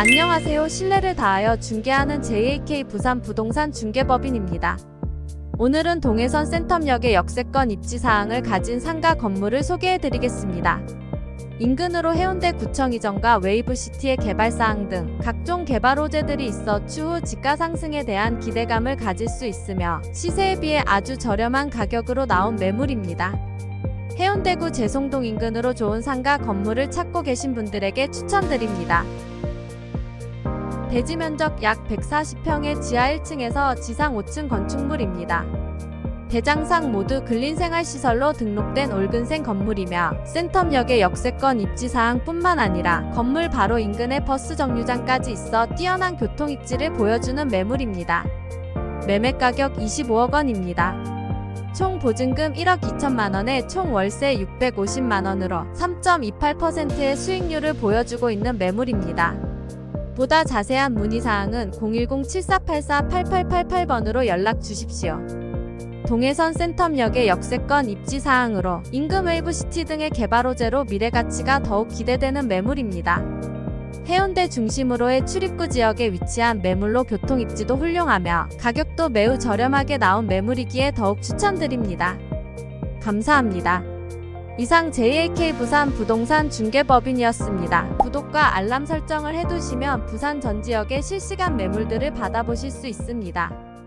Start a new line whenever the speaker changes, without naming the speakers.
안녕하세요. 신뢰를 다하여 중개하는 JAK 부산 부동산 중개법인입니다. 오늘은 동해선 센텀역의 역세권 입지 사항을 가진 상가 건물을 소개해 드리겠습니다. 인근으로 해운대 구청 이전과 웨이브시티의 개발 사항 등 각종 개발 호재들이 있어 추후 지가 상승에 대한 기대감을 가질 수 있으며 시세에 비해 아주 저렴한 가격으로 나온 매물입니다. 해운대구 재송동 인근으로 좋은 상가 건물을 찾고 계신 분들에게 추천드립니다. 대지 면적 약 140평의 지하 1층에서 지상 5층 건축물입니다. 대장상 모두 근린생활시설로 등록된 올근생 건물이며 센텀역의 역세권 입지사항뿐만 아니라 건물 바로 인근에 버스 정류장까지 있어 뛰어난 교통 입지를 보여주는 매물입니다. 매매 가격 25억 원입니다. 총 보증금 1억 2천만 원에 총 월세 650만 원으로 3.28%의 수익률을 보여주고 있는 매물입니다. 보다 자세한 문의사항은 010-7484-8888번으로 연락 주십시오. 동해선 센텀역의 역세권 입지 사항으로 임금 웨이브시티 등의 개발 호재로 미래 가치가 더욱 기대되는 매물입니다. 해운대 중심으로의 출입구 지역에 위치한 매물로 교통 입지도 훌륭하며 가격도 매우 저렴하게 나온 매물이기에 더욱 추천드립니다. 감사합니다. 이상 JAK 부산 부동산 중개법인이었습니다. 구독과 알람 설정을 해두시면 부산 전 지역의 실시간 매물들을 받아보실 수 있습니다.